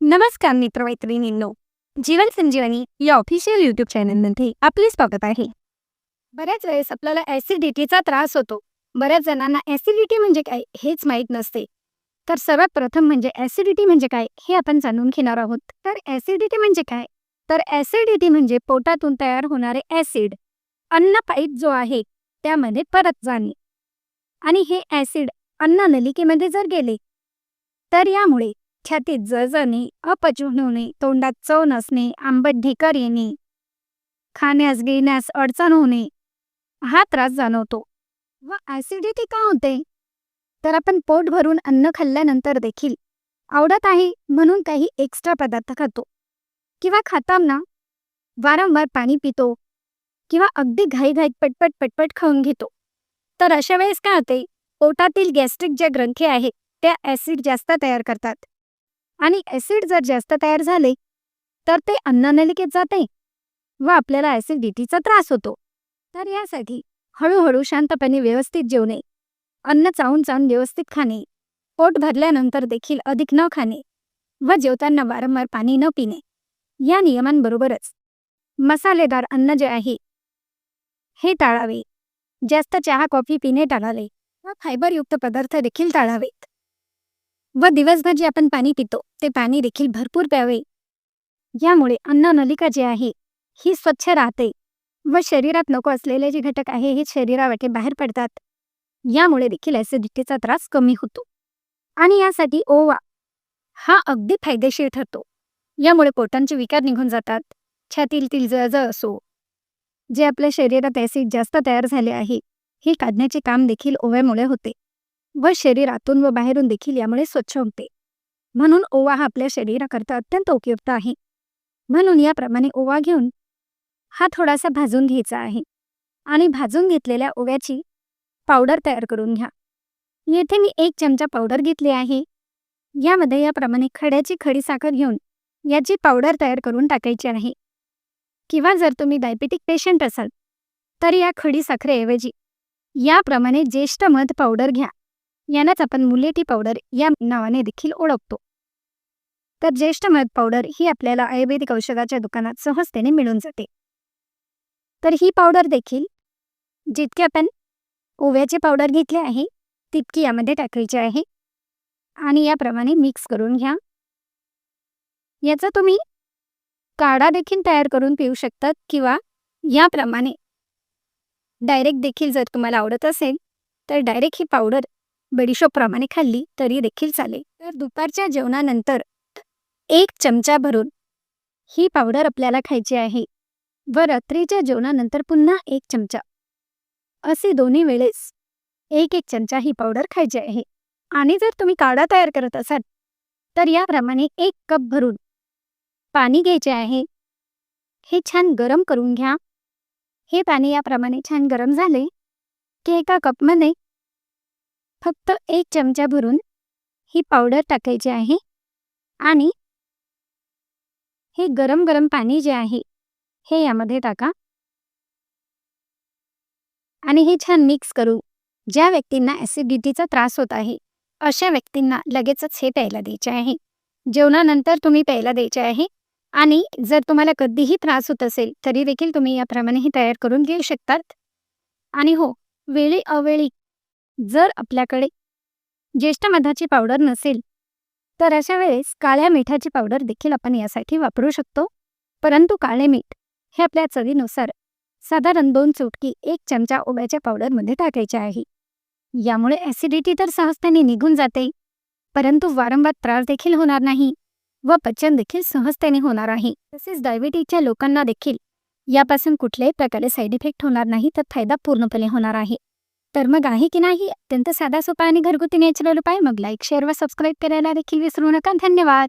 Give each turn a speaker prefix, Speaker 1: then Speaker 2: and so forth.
Speaker 1: नमस्कार मित्रमैत्रिणींनो जीवन संजीवनी या official YouTube चॅनलमध्ये आपले स्वागत आहे. बऱ्याच वेळेस आपल्याला ॲसिडिटीचा त्रास होतो. बऱ्याच जणांना ॲसिडिटी म्हणजे काय हेच माहीत नसते. तर सर्वात प्रथम म्हणजे ॲसिडिटी म्हणजे काय हे आपण जाणून घेणार आहोत. तर ॲसिडिटी म्हणजे काय? तर ॲसिडिटी म्हणजे पोटातून तयार होणारे ॲसिड अन्न पाईप जो आहे त्यामध्ये परत जाणे. आणि हे ॲसिड अन्ननलिकेमध्ये जर गेले तर यामुळे छातीत जळजणे अपचन होणे तोंडात चव नसणे आंबट ढेकर येणे खाण्यास गिळण्यास अडचण होणे हा त्रास जाणवतो. व ॲसिडिटी का होते? तर आपण पोट भरून अन्न खाल्ल्यानंतर देखील आवडत आहे म्हणून काही एक्स्ट्रा पदार्थ खातो. किंवा खाताना वारंवार पाणी पितो किंवा अगदी घाईघाईत पटपट पटपट खाऊन घेतो. तर अशा वेळेस काय होते? पोटातील गॅस्ट्रिक ज्या ग्रंथी आहेत त्या ॲसिड जास्त तयार करतात. आणि ॲसिड जर जास्त तयार झाले तर ते अन्ननलिकेत जाते व आपल्याला ॲसिडिटीचा त्रास होतो. तर यासाठी हळूहळू शांतपणे व्यवस्थित जेवणे अन्न चावून चावून व्यवस्थित खाणे पोट भरल्यानंतर देखील अधिक न खाणे व जेवताना वारंवार पाणी न पिणे या नियमांबरोबरच मसालेदार अन्न जे आहे हे टाळावे. जास्त चहा कॉफी पिणे टाळावे. व फायबरयुक्त पदार्थ देखील टाळावेत. व दिवसभर जे आपण पाणी पितो ते पाणी देखील भरपूर प्यावे. यामुळे अन्न नलिका जी आहे ही स्वच्छ राहते. व शरीरात नको असलेले जे घटक आहे हे शरीरावाटे बाहेर पडतात. यामुळे देखील ॲसिडिटीचा त्रास कमी होतो. आणि यासाठी ओवा हा अगदी फायदेशीर ठरतो. यामुळे पोटांचे विकार निघून जातात. छातीतील जळजळ असो जे आपल्या शरीरात ॲसिड जास्त तयार झाले आहे हे काढण्याचे काम देखील ओव्यामुळे होते व शरीरातून व बाहेरून देखील यामुळे स्वच्छ होते. म्हणून ओवा हा आपल्या शरीराकरता अत्यंत उपयुक्त आहे. म्हणून याप्रमाणे ओवा घेऊन हा थोडासा भाजून घ्यायचा आहे आणि भाजून घेतलेल्या ओव्याची पावडर तयार करून घ्या. येथे मी एक चमचा पावडर घेतली आहे. यामध्ये याप्रमाणे खड्याची खडी साखर घेऊन याची पावडर तयार करून टाकायची आहे. किंवा जर तुम्ही डायबेटिक पेशंट असाल तर या खडी साखरेऐवजी याप्रमाणे ज्येष्ठ मध पावडर घ्या. यालाच आपण मुलेटी पावडर या नावाने देखील ओळखतो. तर ज्येष्ठ मध पावडर ही आपल्याला आयुर्वेदिक औषधाच्या दुकानात सहजतेने मिळून जाते. तर ही पावडर देखील जितकी आपण ओव्याची पावडर घेतली आहे तितकी यामध्ये टाकायची आहे. आणि याप्रमाणे मिक्स करून घ्या. याचा तुम्ही काढा देखील तयार करून पिऊ शकतात किंवा याप्रमाणे. डायरेक्ट देखील जर तुम्हाला आवडत असेल तर डायरेक्ट ही पावडर बडीशोपप्रमाणे खाल्ली तरी देखील चालेल. तर दुपारच्या जेवणानंतर एक चमचा भरून ही पावडर आपल्याला खायची आहे व रात्रीच्या जेवणानंतर पुन्हा एक चमचा. असे दोन्ही वेळेस एक एक चमचा ही पावडर खायची आहे. आणि जर तुम्ही काढा तयार करत असाल तर याप्रमाणे एक कप भरून पाणी घ्यायचे आहे. हे छान गरम करून घ्या. हे पाणी याप्रमाणे छान गरम झाले की एका कपमध्ये फक्त एक चमचा भरून ही पावडर टाकायची आहे आणि हे गरम गरम पाणी जे आहे हे यामध्ये टाका. आणि हे छान मिक्स करू. ज्या व्यक्तींना ॲसिडिटीचा त्रास होत आहे अशा व्यक्तींना लगेचच हे प्यायला द्यायचे आहे. जेवणानंतर तुम्ही प्यायला द्यायचे आहे. आणि जर तुम्हाला कधीही त्रास होत असेल तरी देखील तुम्ही याप्रमाणेही तयार करून घेऊ शकतात. आणि हो वेळी अवेळी जर आपल्याकडे ज्येष्ठ मधाची पावडर नसेल तर अशा वेळेस काळ्या मिठाची पावडर देखील आपण यासाठी वापरू शकतो. परंतु काळे मीठ हे आपल्या चवीनुसार साधारण दोन चुटकी एक चमचा ओव्याच्या पावडरमध्ये टाकायचे आहे. यामुळे ॲसिडिटी तर सहजतेने निघून जाते परंतु वारंवार त्रास देखील होणार नाही. व पचन देखील सहजतेने होणार आहे. तसेच डायबिटीजच्या लोकांना देखील यापासून कुठल्याही प्रकारे साईड इफेक्ट होणार नाही तर फायदा पूर्णपणे होणार आहे. तर मग आहे की नाही? अत्यंत साधा सोपा आणि घरगुती नॅचरल उपाय. मग लाईक शेअर व सबस्क्राईब करायला देखील विसरू नका. धन्यवाद!